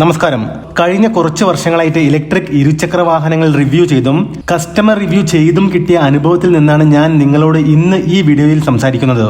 നമസ്കാരം. കഴിഞ്ഞ കുറച്ച് വർഷങ്ങളായിട്ട് ഇലക്ട്രിക് ഇരുചക്ര വാഹനങ്ങൾ റിവ്യൂ ചെയ്തും കസ്റ്റമർ റിവ്യൂ ചെയ്തും കിട്ടിയ അനുഭവത്തിൽ നിന്നാണ് ഞാൻ നിങ്ങളോട് ഇന്ന് ഈ വീഡിയോയിൽ സംസാരിക്കുന്നത്.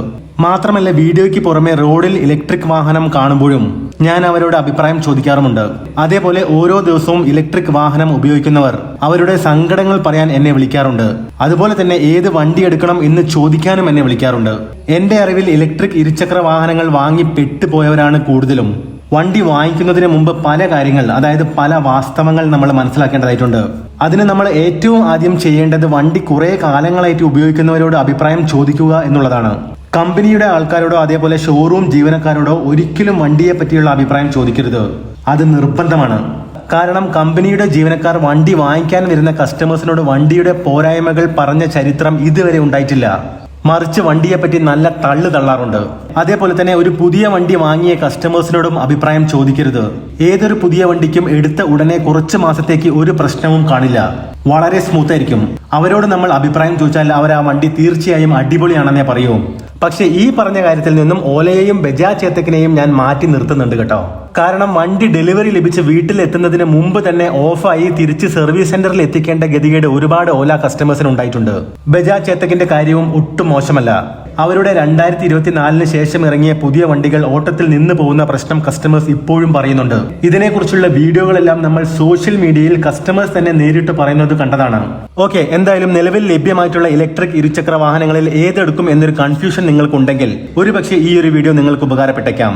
മാത്രമല്ല വീഡിയോയ്ക്ക് പുറമെ റോഡിൽ ഇലക്ട്രിക് വാഹനം കാണുമ്പോഴും ഞാൻ അവരോട് അഭിപ്രായം ചോദിക്കാറുമുണ്ട്. അതേപോലെ ഓരോ ദിവസവും ഇലക്ട്രിക് വാഹനം ഉപയോഗിക്കുന്നവർ അവരുടെ സങ്കടങ്ങൾ പറയാൻ എന്നെ വിളിക്കാറുണ്ട്. അതുപോലെ തന്നെ ഏത് വണ്ടി എടുക്കണം എന്ന് ചോദിക്കാനും എന്നെ വിളിക്കാറുണ്ട്. എന്റെ അറിവിൽ ഇലക്ട്രിക് ഇരുചക്ര വാഹനങ്ങൾ വാങ്ങി പെട്ടുപോയവരാണ് കൂടുതലും. വണ്ടി വാങ്ങിക്കുന്നതിന് മുമ്പ് പല കാര്യങ്ങൾ അതായത് പല വാസ്തവങ്ങൾ നമ്മൾ മനസ്സിലാക്കേണ്ടതായിട്ടുണ്ട്. അതിന് നമ്മൾ ഏറ്റവും ആദ്യം ചെയ്യേണ്ടത് വണ്ടി കുറെ കാലങ്ങളായിട്ട് ഉപയോഗിക്കുന്നവരോട് അഭിപ്രായം ചോദിക്കുക എന്നുള്ളതാണ്. കമ്പനിയുടെ ആൾക്കാരോടോ അതേപോലെ ഷോറൂം ജീവനക്കാരോടോ ഒരിക്കലും വണ്ടിയെ പറ്റിയുള്ള അഭിപ്രായം ചോദിക്കരുത്. അത് നിർബന്ധമാണ്. കാരണം കമ്പനിയുടെ ജീവനക്കാർ വണ്ടി വാങ്ങിക്കാൻ വരുന്ന കസ്റ്റമേഴ്സിനോട് വണ്ടിയുടെ പോരായ്മകൾ പറഞ്ഞ ചരിത്രം ഇതുവരെ ഉണ്ടായിട്ടില്ല. മറിച്ച് വണ്ടിയെ പറ്റി നല്ല തള്ളു തള്ളാറുണ്ട്. അതേപോലെ തന്നെ ഒരു പുതിയ വണ്ടി വാങ്ങിയ കസ്റ്റമേഴ്സിനോടും അഭിപ്രായം ചോദിക്കരുത്. ഏതൊരു പുതിയ വണ്ടിക്കും എടുത്ത ഉടനെ കുറച്ച് മാസത്തേക്ക് ഒരു പ്രശ്നവും കാണില്ല. വളരെ സ്മൂത്ത് ആയിരിക്കും. അവരോട് നമ്മൾ അഭിപ്രായം ചോദിച്ചാൽ അവർ ആ വണ്ടി തീർച്ചയായും അടിപൊളിയാണെന്നേ പറയൂ. പക്ഷെ ഈ പറഞ്ഞ കാര്യത്തിൽ നിന്നും ഓലയെയും ബജാജ് ചേത്തക്കിനെയും ഞാൻ മാറ്റി നിർത്തുന്നുണ്ട് കേട്ടോ. കാരണം വണ്ടി ഡെലിവറി ലഭിച്ച് വീട്ടിൽ എത്തുന്നതിന് മുമ്പ് തന്നെ ഓഫായി തിരിച്ച് സർവീസ് സെന്ററിൽ എത്തിക്കേണ്ട ഗതികേട് ഒരുപാട് ഓല കസ്റ്റമേഴ്സിന് ഉണ്ടായിട്ടുണ്ട്. ബജാജ് ചേത്തക്കിന്റെ കാര്യവും ഒട്ടും മോശമല്ല. അവരുടെ രണ്ടായിരത്തി ഇരുപത്തിനാലിന് ശേഷം ഇറങ്ങിയ പുതിയ വണ്ടികൾ ഓട്ടത്തിൽ നിന്ന് പോകുന്ന പ്രശ്നം കസ്റ്റമേഴ്സ് ഇപ്പോഴും പറയുന്നുണ്ട്. ഇതിനെക്കുറിച്ചുള്ള വീഡിയോകളെല്ലാം നമ്മൾ സോഷ്യൽ മീഡിയയിൽ കസ്റ്റമേഴ്സ് തന്നെ നേരിട്ട് പറയുന്നത് കണ്ടതാണ്. ഓക്കെ എന്തായാലും നിലവിൽ ലഭ്യമായിട്ടുള്ള ഇലക്ട്രിക് ഇരുചക്ര വാഹനങ്ങളിൽ ഏതെടുക്കും എന്നൊരു കൺഫ്യൂഷൻ നിങ്ങൾക്കുണ്ടെങ്കിൽ ഒരുപക്ഷെ ഈ ഒരു വീഡിയോ നിങ്ങൾക്ക് ഉപകാരപ്പെട്ടേക്കാം.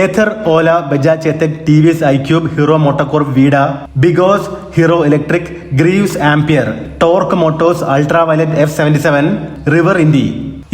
Ather Ola Bajaj Chetak T V S iQube Hero MotoCorp Vida BGauss Hero electric Greaves Ampere Tork motors Ultraviolette F seventy seven River Indie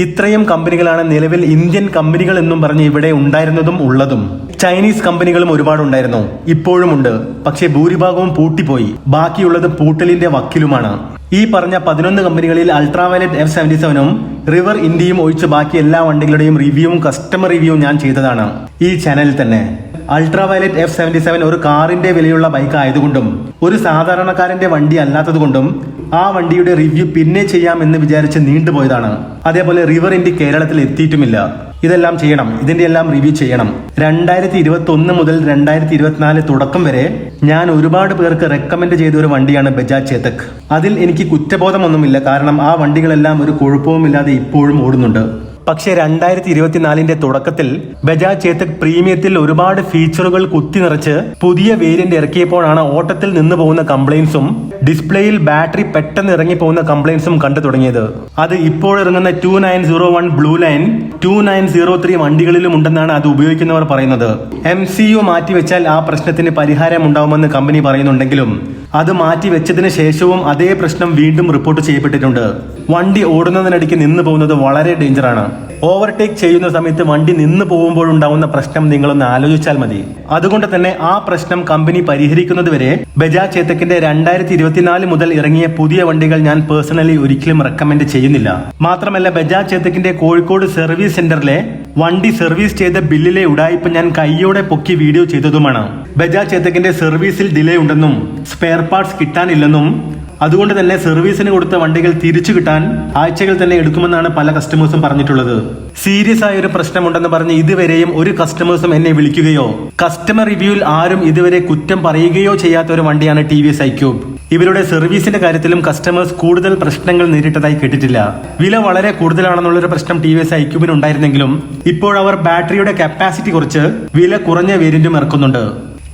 ഇത്രയും കമ്പനികളാണ് നിലവിൽ ഇന്ത്യൻ കമ്പനികൾ എന്നും പറഞ്ഞ് ഇവിടെ ഉണ്ടായിരുന്നതും ഉള്ളതും. ചൈനീസ് കമ്പനികളും ഒരുപാട് ഉണ്ടായിരുന്നു. ഇപ്പോഴും ഉണ്ട് പക്ഷേ ഭൂരിഭാഗവും പൂട്ടിപ്പോയി. ബാക്കിയുള്ളത് പൂട്ടലിന്റെ വക്കിലുമാണ്. ഈ പറഞ്ഞ പതിനൊന്ന് കമ്പനികളിൽ അൾട്രാവയലറ്റ് എഫ് സെവന്റി സെവനും റിവർ ഇന്ത്യയും ഒഴിച്ച് ബാക്കി എല്ലാ വണ്ടികളുടെയും റിവ്യൂവും കസ്റ്റമർ റിവ്യൂവും ഞാൻ ചെയ്തതാണ്. ഈ ചാനലിൽ തന്നെ. അൾട്രാവയലറ്റ് എഫ് സെവന്റി സെവൻ ഒരു കാറിന്റെ വിലയുള്ള ബൈക്ക് ആയതുകൊണ്ടും ഒരു സാധാരണക്കാരന്റെ വണ്ടി അല്ലാത്തതുകൊണ്ടും ആ വണ്ടിയുടെ റിവ്യൂ പിന്നെ ചെയ്യാം എന്ന് വിചാരിച്ച് നീണ്ടുപോയതാണ് അതേപോലെ റിവർ ഇന്ത്യ കേരളത്തിൽ എത്തിയിട്ടുമില്ല. ഇതെല്ലാം ചെയ്യണം. ഇതിന്റെ എല്ലാം റിവ്യൂ ചെയ്യണം. രണ്ടായിരത്തി ഇരുപത്തി ഒന്ന് മുതൽ രണ്ടായിരത്തി ഇരുപത്തിനാല് തുടക്കം വരെ ഞാൻ ഒരുപാട് പേർക്ക് റെക്കമെൻഡ് ചെയ്ത ഒരു വണ്ടിയാണ് ബജാജ് ചേതക് അതിൽ എനിക്ക് കുറ്റബോധമൊന്നുമില്ല. കാരണം ആ വണ്ടികളെല്ലാം ഒരു കുഴപ്പവുമില്ലാതെ ഇപ്പോഴും ഓടുന്നുണ്ട്. പക്ഷേ രണ്ടായിരത്തി ഇരുപത്തിനാലിന്റെ തുടക്കത്തിൽ ബജാജ് ചേതക് പ്രീമിയത്തിൽ ഒരുപാട് ഫീച്ചറുകൾ കുത്തി നിറച്ച് പുതിയ വേരിയന്റ് ഇറക്കിയപ്പോഴാണ് ഓട്ടത്തിൽ നിന്ന് പോകുന്ന കംപ്ലൈൻസും ഡിസ്പ്ലേയിൽ ബാറ്ററി പെട്ടെന്ന് ഇറങ്ങി പോകുന്ന കംപ്ലൈൻസും കണ്ടു തുടങ്ങിയത്. അത് ഇപ്പോൾ ഇറങ്ങുന്ന two nine zero one blue line two nine zero three വണ്ടികളിലും ഉണ്ടെന്നാണ് അത് ഉപയോഗിക്കുന്നവർ പറയുന്നത്. എം സി യു മാറ്റിവെച്ചാൽ ആ പ്രശ്നത്തിന് പരിഹാരം ഉണ്ടാവുമെന്ന് കമ്പനി പറയുന്നുണ്ടെങ്കിലും അത് മാറ്റി വെച്ചതിന് ശേഷവും അതേ പ്രശ്നം വീണ്ടും റിപ്പോർട്ട് ചെയ്യപ്പെട്ടിട്ടുണ്ട്. വണ്ടി ഓടുന്നതിനിടയ്ക്ക് നിന്ന് പോകുന്നത് വളരെ ഡേഞ്ചറാണ്. ഓവർടേക്ക് ചെയ്യുന്ന സമയത്ത് വണ്ടി നിന്ന് പോകുമ്പോഴുണ്ടാവുന്ന പ്രശ്നം നിങ്ങളൊന്ന് ആലോചിച്ചാൽ മതി. അതുകൊണ്ട് തന്നെ ആ പ്രശ്നം കമ്പനി പരിഹരിക്കുന്നതുവരെ ബജാജ് ചേതക്കിന്റെ രണ്ടായിരത്തി ഇരുപത്തിനാല് മുതൽ ഇറങ്ങിയ പുതിയ വണ്ടികൾ ഞാൻ പേഴ്സണലി ഒരിക്കലും റെക്കമെൻഡ് ചെയ്യുന്നില്ല. മാത്രമല്ല ബജാജ് ചേതക്കിന്റെ കോഴിക്കോട് സർവീസ് സെന്ററിലെ വണ്ടി സർവീസ് ചെയ്ത ബില്ലിലെ ഉടായ്പ ഞാൻ കൈയോടെ പൊക്കി വീഡിയോ ചെയ്തതുമാണ്. ബജാജ് ചേതക്കിന്റെ സർവീസിൽ ഡിലേ ഉണ്ടെന്നും സ്പെയർ പാർട്സ് കിട്ടാനില്ലെന്നും അതുകൊണ്ട് തന്നെ സർവീസിന് കൊടുത്ത വണ്ടികൾ തിരിച്ചു കിട്ടാൻ ആഴ്ചകൾ തന്നെ എടുക്കുമെന്നാണ് പല കസ്റ്റമേഴ്സും പറഞ്ഞിട്ടുള്ളത്. സീരിയസ് ആയ ഒരു പ്രശ്നമുണ്ടെന്ന് പറഞ്ഞ് ഇതുവരെയും ഒരു കസ്റ്റമേഴ്സും എന്നെ വിളിക്കുകയോ കസ്റ്റമർ റിവ്യൂവിൽ ആരും ഇതുവരെ കുറ്റം പറയുകയോ ചെയ്യാത്ത ഒരു വണ്ടിയാണ് ടി വി എസ് ഐക്യൂബ് ഇവരുടെ സർവീസിന്റെ കാര്യത്തിലും കസ്റ്റമേഴ്സ് കൂടുതൽ പ്രശ്നങ്ങൾ നേരിട്ടതായി കേട്ടിട്ടില്ല. വില വളരെ കൂടുതലാണെന്നുള്ള ഒരു പ്രശ്നം ടി വി എസ് ഐക്യൂബിന് ഉണ്ടായിരുന്നെങ്കിലും ഇപ്പോഴവർ ബാറ്ററിയുടെ കപ്പാസിറ്റി കുറച്ച് വില കുറഞ്ഞ വേരിയന്റും ഇറക്കുന്നുണ്ട്.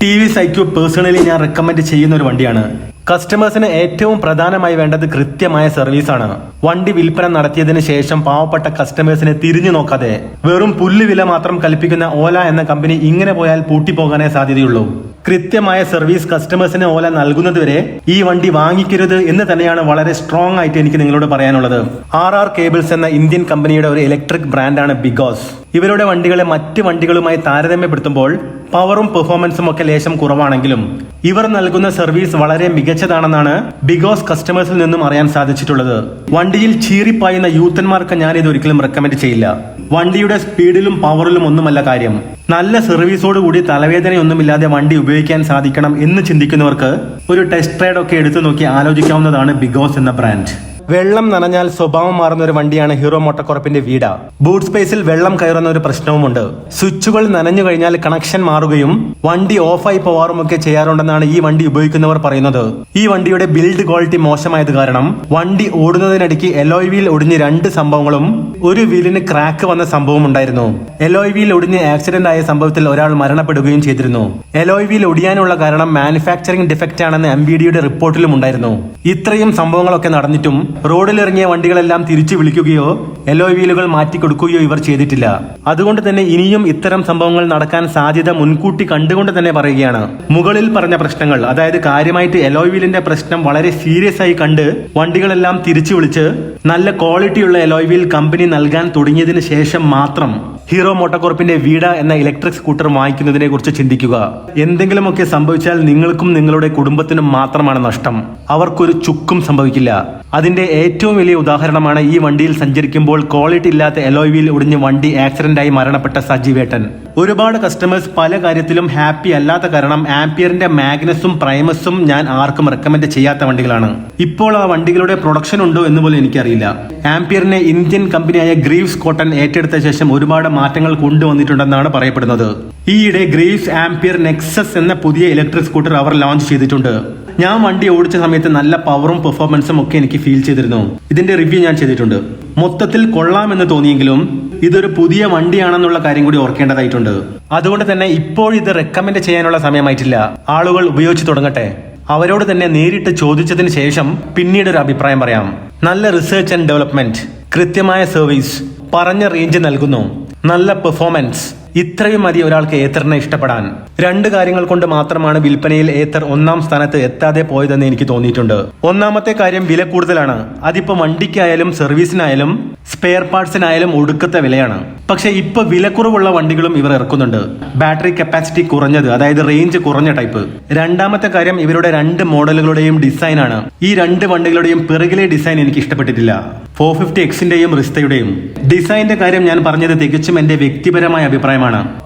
T V S iQube personally ഞാൻ റെക്കമെൻഡ് ചെയ്യുന്ന ഒരു വണ്ടിയാണ്. കസ്റ്റമേഴ്സിന് ഏറ്റവും പ്രധാനമായി വേണ്ടത് കൃത്യമായ സർവീസാണ്. വണ്ടി വിൽപ്പന നടത്തിയതിനു ശേഷം പാവപ്പെട്ട കസ്റ്റമേഴ്സിനെ തിരിഞ്ഞു നോക്കാതെ വെറും പുല്ല് വില മാത്രം കൽപ്പിക്കുന്ന ഓല എന്ന കമ്പനി ഇങ്ങനെ പോയാൽ പൂട്ടിപ്പോകാനേ സാധ്യതയുള്ളൂ. കൃത്യമായ സർവീസ് കസ്റ്റമേഴ്സിന് ഓല നൽകുന്നതുവരെ ഈ വണ്ടി വാങ്ങിക്കരുത് എന്ന് തന്നെയാണ് വളരെ സ്ട്രോങ് ആയിട്ട് എനിക്ക് നിങ്ങളോട് പറയാനുള്ളത്. ആർ ആർ കേബിൾസ് എന്ന ഇന്ത്യൻ കമ്പനിയുടെ ഒരു ഇലക്ട്രിക് ബ്രാൻഡാണ് ബിഗോസ് ഇവരുടെ വണ്ടികളെ മറ്റ് വണ്ടികളുമായി താരതമ്യപ്പെടുത്തുമ്പോൾ പവറും പെർഫോമൻസും ഒക്കെ ലേശം കുറവാണെങ്കിലും ഇവർ നൽകുന്ന സർവീസ് വളരെ മികച്ചതാണെന്നാണ് ബിഗോസ് കസ്റ്റമേഴ്സിൽ നിന്നും അറിയാൻ സാധിച്ചിട്ടുള്ളത്. വണ്ടിയിൽ ചീറിപ്പായുന്ന യൂത്തന്മാർക്ക് ഞാൻ ഇത് ഒരിക്കലും റെക്കമെൻഡ് ചെയ്യില്ല. വണ്ടിയുടെ സ്പീഡിലും പവറിലും ഒന്നുമല്ല കാര്യം. നല്ല സർവീസോടുകൂടി തലവേദനയൊന്നുമില്ലാതെ വണ്ടി ഉപയോഗിക്കാൻ സാധിക്കണം എന്ന് ചിന്തിക്കുന്നവർക്ക് ഒരു ടെസ്റ്റ് റൈഡ് ഒക്കെ എടുത്തു നോക്കി ആലോചിക്കാവുന്നതാണ് ബിഗോസ് എന്ന ബ്രാൻഡ്. വെള്ളം നനഞ്ഞാൽ സ്വഭാവം മാറുന്ന ഒരു വണ്ടിയാണ് ഹീറോ മോട്ടോകോർപ്പിന്റെ വീട. ബൂട്ട് സ്പേസിൽ വെള്ളം കയറുന്ന ഒരു പ്രശ്നവുമുണ്ട്. സ്വിച്ചുകൾ നനഞ്ഞു കഴിഞ്ഞാൽ കണക്ഷൻ മാറുകയും വണ്ടി ഓഫായി പോവാറുമൊക്കെ ചെയ്യാറുണ്ടെന്നാണ് ഈ വണ്ടി ഉപയോഗിക്കുന്നവർ പറയുന്നത്. ഈ വണ്ടിയുടെ ബിൽഡ് ക്വാളിറ്റി മോശമായത് കാരണം വണ്ടി ഓടുന്നതിനിടയ്ക്ക് എലോയ് വീൽ ഒടിഞ്ഞ് രണ്ട് സംഭവങ്ങളും ഒരു വീലിന് ക്രാക്ക് വന്ന സംഭവം ഉണ്ടായിരുന്നു. എലോയ് വീൽ ഒടിഞ്ഞ് ആക്സിഡന്റ് ആയ സംഭവത്തിൽ ഒരാൾ മരണപ്പെടുകയും ചെയ്തിരുന്നു. എലോയ് വീൽ ഒടിയാനുള്ള കാരണം മാനുഫാക്ചറിംഗ് ഡിഫക്റ്റ് ആണെന്ന് എം ബി ഡിയുടെ റിപ്പോർട്ടിലും ഉണ്ടായിരുന്നു. ഇത്രയും സംഭവങ്ങളൊക്കെ നടന്നിട്ടും റോഡിലിറങ്ങിയ വണ്ടികളെല്ലാം തിരിച്ചു വിളിക്കുകയോ എല്ലോ വീലുകൾ മാറ്റി കൊടുക്കുകയോ ഇവർ ചെയ്തിട്ടില്ല. അതുകൊണ്ട് തന്നെ ഇനിയും ഇത്തരം സംഭവങ്ങൾ നടക്കാൻ സാധ്യത മുൻകൂട്ടി കണ്ടുകൊണ്ട് തന്നെ പറയുകയാണ്. മുകളിൽ പറഞ്ഞ പ്രശ്നങ്ങൾ അതായത് കാര്യമായിട്ട് എലോയ് വീലിന്റെ പ്രശ്നം വളരെ സീരിയസ് ആയി കണ്ട് വണ്ടികളെല്ലാം തിരിച്ചു വിളിച്ച് നല്ല ക്വാളിറ്റിയുള്ള എലോയ് വീൽ കമ്പനി നൽകാൻ തുടങ്ങിയതിന് ശേഷം മാത്രം ഹീറോ മോട്ടോകോർപ്പിന്റെ വീഡ എന്ന ഇലക്ട്രിക് സ്കൂട്ടർ വാങ്ങിക്കുന്നതിനെ കുറിച്ച് ചിന്തിക്കുക. എന്തെങ്കിലുമൊക്കെ സംഭവിച്ചാൽ നിങ്ങൾക്കും നിങ്ങളുടെ കുടുംബത്തിനും മാത്രമാണ് നഷ്ടം. അവർക്കൊരു ചുക്കും സംഭവിക്കില്ല. അതിന്റെ ഏറ്റവും വലിയ ഉദാഹരണമാണ് ഈ വണ്ടിയിൽ സഞ്ചരിക്കുമ്പോൾ ക്വാളിറ്റി ഇല്ലാത്ത എലോയ് വീൽ ഒടിഞ്ഞ് വണ്ടി ആക്സിഡന്റായി മരണപ്പെട്ട സജീവേട്ടൻ. ഒരുപാട് കസ്റ്റമേഴ്സ് പല കാര്യത്തിലും ഹാപ്പി അല്ലാത്ത കാരണം ആംപിയറിന്റെ മാഗ്നസും പ്രൈമസും ഞാൻ ആർക്കും റെക്കമെൻഡ് ചെയ്യാത്ത വണ്ടികളാണ്. ഇപ്പോൾ ആ വണ്ടികളുടെ പ്രൊഡക്ഷൻ ഉണ്ടോ എന്ന് പോലും എനിക്കറിയില്ല. ആംപിയറിനെ ഇന്ത്യൻ കമ്പനിയായ ഗ്രീവ്സ് കോട്ടൺ ഏറ്റെടുത്ത ശേഷം ഒരുപാട് മാറ്റങ്ങൾ കൊണ്ടുവന്നിട്ടുണ്ടെന്നാണ് പറയപ്പെടുന്നത്. ഈയിടെ ഗ്രീവ്സ് ആംപിയർ നെക്സസ് എന്ന പുതിയ ഇലക്ട്രിക് സ്കൂട്ടർ അവർ ലോഞ്ച് ചെയ്തിട്ടുണ്ട്. ഞാൻ വണ്ടി ഓടിച്ച സമയത്ത് നല്ല പവറും പെർഫോമൻസും ഒക്കെ എനിക്ക് ഫീൽ ചെയ്തിരുന്നു. ഇതിന്റെ റിവ്യൂ ഞാൻ ചെയ്തിട്ടുണ്ട്. മൊത്തത്തിൽ കൊള്ളാമെന്ന് തോന്നിയെങ്കിലും ഇതൊരു പുതിയ വണ്ടിയാണെന്നുള്ള കാര്യം കൂടി ഓർക്കേണ്ടതായിട്ടുണ്ട്. അതുകൊണ്ട് തന്നെ ഇപ്പോൾ ഇത് റെക്കമെൻഡ് ചെയ്യാനുള്ള സമയമായിട്ടില്ല. ആളുകൾ ഉപയോഗിച്ച് തുടങ്ങട്ടെ. അവരോട് തന്നെ നേരിട്ട് ചോദിച്ചതിന് ശേഷം പിന്നീട് ഒരു അഭിപ്രായം പറയാം. നല്ല റിസർച്ച് ആൻഡ് ഡെവലപ്മെന്റ് കൃത്യമായ സർവീസ് പറഞ്ഞ റേഞ്ച് നൽകുന്നു. നല്ല പെർഫോമൻസ് ഇത്രയും മതി ഒരാൾക്ക് ഏത്തറിനെ ഇഷ്ടപ്പെടാൻ. രണ്ട് കാര്യങ്ങൾ കൊണ്ട് മാത്രമാണ് വിൽപ്പനയിൽ ഏത്തർ ഒന്നാം സ്ഥാനത്ത് എത്താതെ പോയതെന്ന് എനിക്ക് തോന്നിയിട്ടുണ്ട്. ഒന്നാമത്തെ കാര്യം വില കൂടുതലാണ്. അതിപ്പോ വണ്ടിക്കായാലും സർവീസിനായാലും സ്പെയർ പാർട്സിനായാലും ഒടുക്കത്തെ വിലയാണ്. പക്ഷെ ഇപ്പൊ വിലക്കുറവുള്ള വണ്ടികളും ഇവർ ഇറക്കുന്നുണ്ട്. ബാറ്ററി കപ്പാസിറ്റി കുറഞ്ഞത് അതായത് റേഞ്ച് കുറഞ്ഞ ടൈപ്പ് രണ്ടാമത്തെ കാര്യം ഇവരുടെ രണ്ട് മോഡലുകളുടെയും ഡിസൈനാണ് ഈ രണ്ട് വണ്ടികളുടെയും പിറകിലെ ഡിസൈൻ എനിക്ക് ഇഷ്ടപ്പെട്ടിട്ടില്ല. Four fifty എക്സിന്റെയും റിസ്തയുടെയും. ഡിസൈന്റെ കാര്യം ഞാൻ പറഞ്ഞത് തികച്ചും എന്റെ വ്യക്തിപരമായ അഭിപ്രായമാണ്.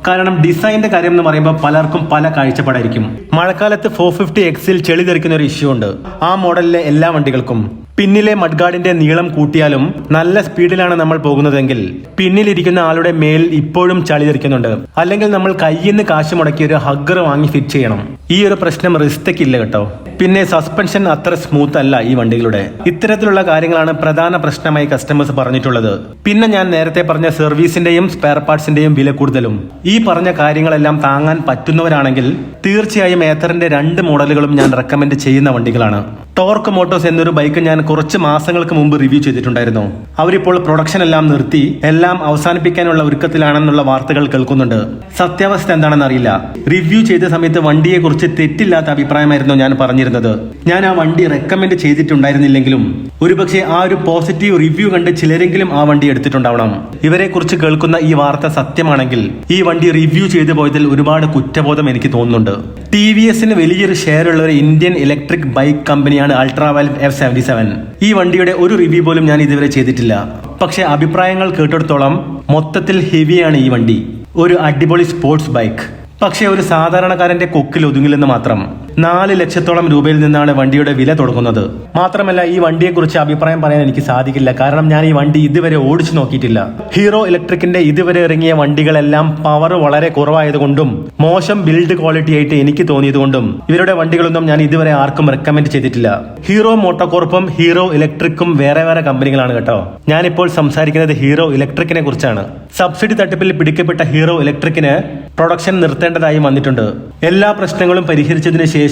കാരണം ഡിസൈന്റെ കാര്യം എന്ന് പറയുമ്പോൾ പലർക്കും പല കാഴ്ചപ്പാടായിരിക്കും. മഴക്കാലത്ത് ഫോർ ഫിഫ്റ്റി എക്സിൽ ചെളി തെറിക്കുന്ന ഒരു ഇഷ്യൂ ഉണ്ട്. ആ മോഡലിലെ എല്ലാ വണ്ടികൾക്കും. പിന്നിലെ മഡ്ഗാർഡിന്റെ നീളം കൂട്ടിയാലും നല്ല സ്പീഡിലാണ് നമ്മൾ പോകുന്നതെങ്കിൽ പിന്നിലിരിക്കുന്ന ആളുടെ മേൽ ഇപ്പോഴും ചളി തെറിക്കുന്നുണ്ട്. അല്ലെങ്കിൽ നമ്മൾ കയ്യിൽ നിന്ന് കാശ് മുടക്കി ഒരു ഹഗ്ഗർ വാങ്ങി ഫിറ്റ് ചെയ്യണം. ഈ ഒരു പ്രശ്നം റിസ്തക്കില്ല കേട്ടോ. പിന്നെ സസ്പെൻഷൻ അത്ര സ്മൂത്ത് അല്ല ഈ വണ്ടികളുടെ. ഇത്തരത്തിലുള്ള കാര്യങ്ങളാണ് പ്രധാന പ്രശ്നമായി കസ്റ്റമേഴ്സ് പറഞ്ഞിട്ടുള്ളത്. പിന്നെ ഞാൻ നേരത്തെ പറഞ്ഞ സർവീസിന്റെയും സ്പെയർ പാർട്സിന്റെയും വില കൂടുതലും. ഈ പറഞ്ഞ കാര്യങ്ങളെല്ലാം താങ്ങാൻ പറ്റുന്നവരാണെങ്കിൽ തീർച്ചയായും ഏത്തറിന്റെ രണ്ട് മോഡലുകളും ഞാൻ റെക്കമെൻഡ് ചെയ്യുന്ന വണ്ടികളാണ്. ടോർക്ക് മോട്ടോസ് എന്നൊരു ബൈക്ക് ഞാൻ കുറച്ച് മാസങ്ങൾക്ക് മുമ്പ് റിവ്യൂ ചെയ്തിട്ടുണ്ടായിരുന്നു. അവരിപ്പോൾ പ്രൊഡക്ഷൻ എല്ലാം നിർത്തി എല്ലാം അവസാനിപ്പിക്കാനുള്ള ഒരുക്കത്തിലാണെന്നുള്ള വാർത്തകൾ കേൾക്കുന്നുണ്ട്. സത്യാവസ്ഥ എന്താണെന്ന് അറിയില്ല. റിവ്യൂ ചെയ്ത സമയത്ത് വണ്ടിയെ കുറിച്ച് തെറ്റില്ലാത്ത അഭിപ്രായമായിരുന്നു ഞാൻ പറഞ്ഞിരുന്നത്. ഞാൻ ആ വണ്ടി റെക്കമെൻഡ് ചെയ്തിട്ടുണ്ടായിരുന്നില്ലെങ്കിലും ഒരുപക്ഷെ ആ ഒരു പോസിറ്റീവ് റിവ്യൂ കണ്ട് ചിലരെങ്കിലും ആ വണ്ടി എടുത്തിട്ടുണ്ടാവണം. ഇവരെ കുറിച്ച് കേൾക്കുന്ന ഈ വാർത്ത സത്യമാണെങ്കിൽ ഈ വണ്ടി റിവ്യൂ ചെയ്തു പോയതിൽ ഒരുപാട് കുറ്റബോധം എനിക്ക് തോന്നുന്നുണ്ട്. ടി വി എസിന് വലിയൊരു ഷെയർ ഉള്ള ഒരു ഇന്ത്യൻ ഇലക്ട്രിക് ബൈക്ക് കമ്പനിയാണ് അൾട്രാവയലറ്റ് എഫ് സെവന്റി സെവൻ ഈ വണ്ടിയുടെ ഒരു റിവ്യൂ പോലും ഞാൻ ഇതുവരെ ചെയ്തിട്ടില്ല. പക്ഷെ അഭിപ്രായങ്ങൾ കേട്ടിടത്തോളം മൊത്തത്തിൽ ഹെവിയാണ് ഈ വണ്ടി. ഒരു അടിപൊളി സ്പോർട്സ് ബൈക്ക് പക്ഷെ ഒരു സാധാരണക്കാരന്റെ കൊക്കിൽ ഒതുങ്ങില്ലെന്ന് മാത്രം. നാല് ലക്ഷത്തോളം രൂപയിൽ നിന്നാണ് വണ്ടിയുടെ വില തുടങ്ങുന്നത്. മാത്രമല്ല ഈ വണ്ടിയെക്കുറിച്ച് അഭിപ്രായം പറയാൻ എനിക്ക് സാധിക്കില്ല. കാരണം ഞാൻ ഈ വണ്ടി ഇതുവരെ ഓടിച്ചു നോക്കിയിട്ടില്ല. ഹീറോ ഇലക്ട്രിക്കിന്റെ ഇതുവരെ ഇറങ്ങിയ വണ്ടികളെല്ലാം പവർ വളരെ കുറവായതുകൊണ്ടും മോശം ബിൽഡ് ക്വാളിറ്റി ആയിട്ട് എനിക്ക് തോന്നിയതുകൊണ്ടും ഇവരുടെ വണ്ടികളൊന്നും ഞാൻ ഇതുവരെ ആർക്കും റെക്കമെൻഡ് ചെയ്തിട്ടില്ല. ഹീറോ മോട്ടോകോർപ്പും ഹീറോ ഇലക്ട്രിക്കും വേറെ വേറെ കമ്പനികളാണ് കേട്ടോ. ഞാനിപ്പോൾ സംസാരിക്കുന്നത് ഹീറോ ഇലക്ട്രിക്കിനെ കുറിച്ചാണ്. സബ്സിഡി തട്ടിപ്പിൽ പിടിക്കപ്പെട്ട ഹീറോ ഇലക്ട്രിക്കിന് പ്രൊഡക്ഷൻ നിർത്തേണ്ടതായി വന്നിട്ടുണ്ട്. എല്ലാ പ്രശ്നങ്ങളും പരിഹരിച്ചതിന് ശേഷം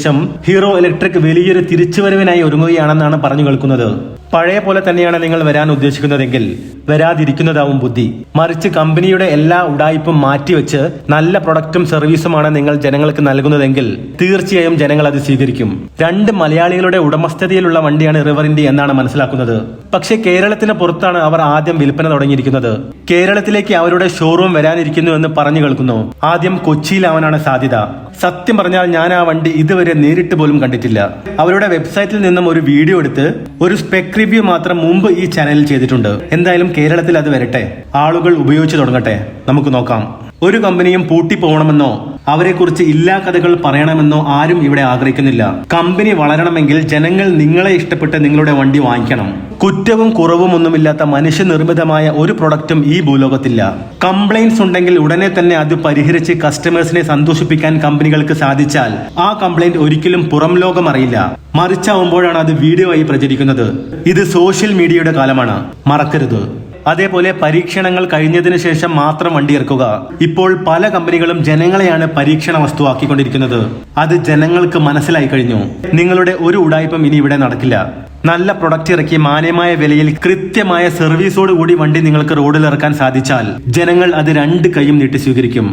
ഹീറോ ഇലക്ട്രിക് വലിയൊരു തിരിച്ചുവരവിനായി ഒരുങ്ങുകയാണെന്നാണ് പറഞ്ഞു കേൾക്കുന്നത്. പഴയ പോലെ തന്നെയാണ് നിങ്ങൾ വരാൻ ഉദ്ദേശിക്കുന്നതെങ്കിൽ വരാതിരിക്കുന്നതാവും ബുദ്ധി. മറിച്ച് കമ്പനിയുടെ എല്ലാ ഉടായ്പും മാറ്റിവെച്ച് നല്ല പ്രൊഡക്റ്റും സർവീസുമാണ് നിങ്ങൾ ജനങ്ങൾക്ക് നൽകുന്നതെങ്കിൽ തീർച്ചയായും ജനങ്ങൾ അത് സ്വീകരിക്കും. രണ്ട് മലയാളികളുടെ ഉടമസ്ഥതയിലുള്ള വണ്ടിയാണ് ഇന്ത്യ എന്നാണ് മനസ്സിലാക്കുന്നത്. പക്ഷേ കേരളത്തിന് പുറത്താണ് അവർ ആദ്യം വിൽപ്പന തുടങ്ങിയിരിക്കുന്നത്. കേരളത്തിലേക്ക് അവരുടെ ഷോറൂം വരാനിരിക്കുന്നു എന്ന് പറഞ്ഞു കേൾക്കുന്നു. ആദ്യം കൊച്ചിയിലാവാനാണ് സാധ്യത. സത്യം പറഞ്ഞാൽ ഞാൻ ആ വണ്ടി ഇതുവരെ നേരിട്ട് പോലും കണ്ടിട്ടില്ല. അവരുടെ വെബ്സൈറ്റിൽ നിന്നും ഒരു വീഡിയോ എടുത്ത് ഒരു സ്പെക് റിവ്യൂ മാത്രം മുമ്പ് ഈ ചാനലിൽ ചെയ്തിട്ടുണ്ട്. എന്തായാലും കേരളത്തിൽ അത് വരട്ടെ. ആളുകൾ ഉപയോഗിച്ച് തുടങ്ങട്ടെ. നമുക്ക് നോക്കാം. ഒരു കമ്പനിയും പൂട്ടി പോകണമെന്നോ അവരെക്കുറിച്ച് ഇല്ലാ കഥകൾ പറയണമെന്നോ ആരും ഇവിടെ ആഗ്രഹിക്കുന്നില്ല. കമ്പനി വളരണമെങ്കിൽ ജനങ്ങൾ നിങ്ങളെ ഇഷ്ടപ്പെട്ട് നിങ്ങളുടെ വണ്ടി വാങ്ങിക്കണം. കുറ്റവും കുറവും ഒന്നുമില്ലാത്ത മനുഷ്യനിർമ്മിതമായ ഒരു പ്രൊഡക്റ്റും ഈ ഭൂലോകത്തില്ല. കംപ്ലൈൻസ് ഉണ്ടെങ്കിൽ ഉടനെ തന്നെ അത് പരിഹരിച്ച് കസ്റ്റമേഴ്സിനെ സന്തോഷിപ്പിക്കാൻ കമ്പനികൾക്ക് സാധിച്ചാൽ ആ കംപ്ലൈന്റ് ഒരിക്കലും പുറം ലോകം അറിയില്ല. മറിച്ചാവുമ്പോഴാണ് അത് വീഡിയോ ആയി പ്രചരിക്കുന്നത്. ഇത് സോഷ്യൽ മീഡിയയുടെ കാലമാണ്. മറക്കരുത്. അതേപോലെ പരീക്ഷണങ്ങൾ കഴിഞ്ഞതിന് ശേഷം മാത്രം വണ്ടി ഇറക്കുക. ഇപ്പോൾ പല കമ്പനികളും ജനങ്ങളെയാണ് പരീക്ഷണ വസ്തുവാക്കിക്കൊണ്ടിരിക്കുന്നത്. അത് ജനങ്ങൾക്ക് മനസ്സിലായി കഴിഞ്ഞു. നിങ്ങളുടെ ഒരു ഉടായ്പം ഇനി ഇവിടെ നടക്കില്ല. നല്ല പ്രൊഡക്റ്റ് ഇറക്കി മാന്യമായ വിലയിൽ കൃത്യമായ സർവീസോട് കൂടി വണ്ടി നിങ്ങൾക്ക് റോഡിൽ ഇറക്കാൻ സാധിച്ചാൽ ജനങ്ങൾ അത് രണ്ട് കൈയും നീട്ടി സ്വീകരിക്കും.